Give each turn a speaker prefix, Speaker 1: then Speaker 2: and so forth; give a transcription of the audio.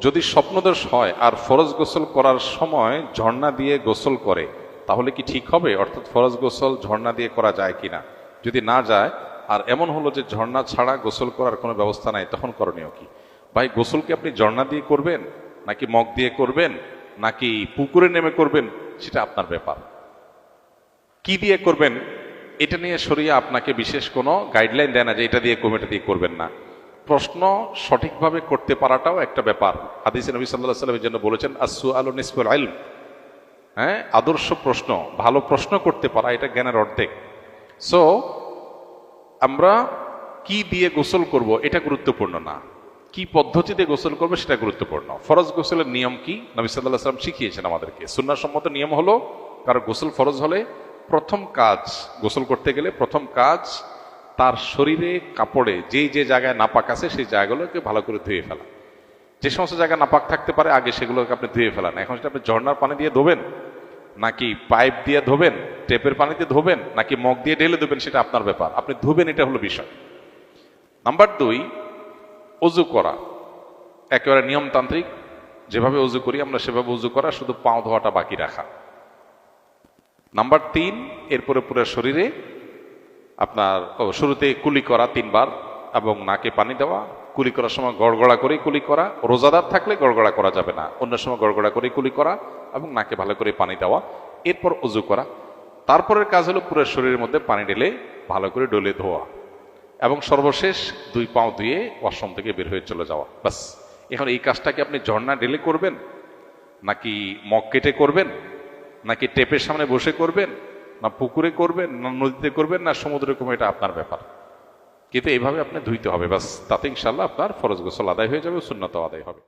Speaker 1: যদি স্বপ্নদোষ হয় আর ফরজ গোসল করার সময় ঝর্ণা দিয়ে গোসল করে, তাহলে কি ঠিক হবে? অর্থাৎ ফরজ গোসল ঝর্ণা দিয়ে করা যায় কিনা? যদি না যায়, আর এমন হলো যে ঝর্ণা ছাড়া গোসল করার কোনো ব্যবস্থা নাই, তখন করণীয় কি? ভাই, গোসল কি আপনি ঝর্ণা দিয়ে করবেন? নাকি মগ দিয়ে করবেন? নাকি পুকুরে নেমে করবেন? সেটা আপনার ব্যাপার। কি দিয়ে করবেন? এটা নিয়ে সরিয়ে আপনাকে বিশেষ কোনো গাইডলাইন দেয় না যে এটা দিয়ে কমিটা দিয়ে করবেন না। প্রশ্ন সঠিকভাবে করতে পারাটাও একটা ব্যাপার। হাদিস নবী সাল্লাহ সাল্লামের জন্য বলেছেন আসু আলো নিসফুল আইল হ্যাঁ আদর্শ প্রশ্ন, ভালো প্রশ্ন করতে পারা, এটা জ্ঞানের অর্ধেক। সো আমরা কি দিয়ে গোসল করব এটা গুরুত্বপূর্ণ না। কি পদ্ধতিতে গোসল করব সেটা গুরুত্বপূর্ণ। ফরজ গোসলের নিয়ম কি? নবী সাল্লাহ সাল্লাম শিখিয়েছেন আমাদেরকে। সুন্নাসম্মত নিয়ম হলো, কারও গোসল ফরজ হলে প্রথম কাজ, গোসল করতে গেলে প্রথম কাজ তার শরীরে কাপড়ে যেই যে জায়গায় নাপাক আছে সেই জায়গাগুলোকে ভালো করে ধুয়ে ফেলা। যে সমস্ত জায়গায় নাপাক থাকতে পারে, আগে সেগুলোকে আপনি ধুয়ে ফেলান। এখন সেটা আপনি ঝর্ণার পানি দিয়ে ধোবেন, নাকি পাইপ দিয়ে ধোবেন, টেপের পানিতে ধোবেন, নাকি মগ দিয়ে ঢেলে ধোবেন, সেটা আপনার ব্যাপার। আপনি ধুবেন, এটা হলো বিষয়। নাম্বার দুই, অজু করা। একেবারে নিয়মতান্ত্রিক, যেভাবে অজু করি, আমরা সেভাবে অজু করা, শুধু পাও ধোয়াটা বাকি রাখা। নাম্বার তিন, এরপরে পুরো শরীরে আপনার শুরুতে কুলি করা তিনবার এবং নাকে পানি দেওয়া, কুলি করার সময় গড়গড়া করে কুলি করা, রোজাদার থাকলে গড়গড়া করা যাবে না, অন্য সময় গড়গড়া করে কুলি করা এবং নাকে ভালো করে পানি দেওয়া, এরপর অজু করা। তারপরের কাজ হলো পুরো শরীরের মধ্যে পানি ঢেলে ভালো করে ডলে ধোয়া এবং সর্বশেষ দুই পাও ধুয়ে ওয়াশরুম থেকে বের হয়ে চলে যাওয়া। বাস এখন এই কাজটাকে আপনি ঝর্ণা ঢেলে করবেন? নাকি মগ কেটে করবেন? নাকি টেপের সামনে বসে করবেন? না পুকুরে করবেন, না নদীতে করবেন, না সমুদ্রে করবেন, এটা আপনার ব্যাপার। কিন্তু এইভাবে আপনি ধুইতে হবে বাস তাতে ইনশাল্লাহ আপনার ফরজ গোসল আদায় হয়ে যাবে সুন্নত আদায় হবে।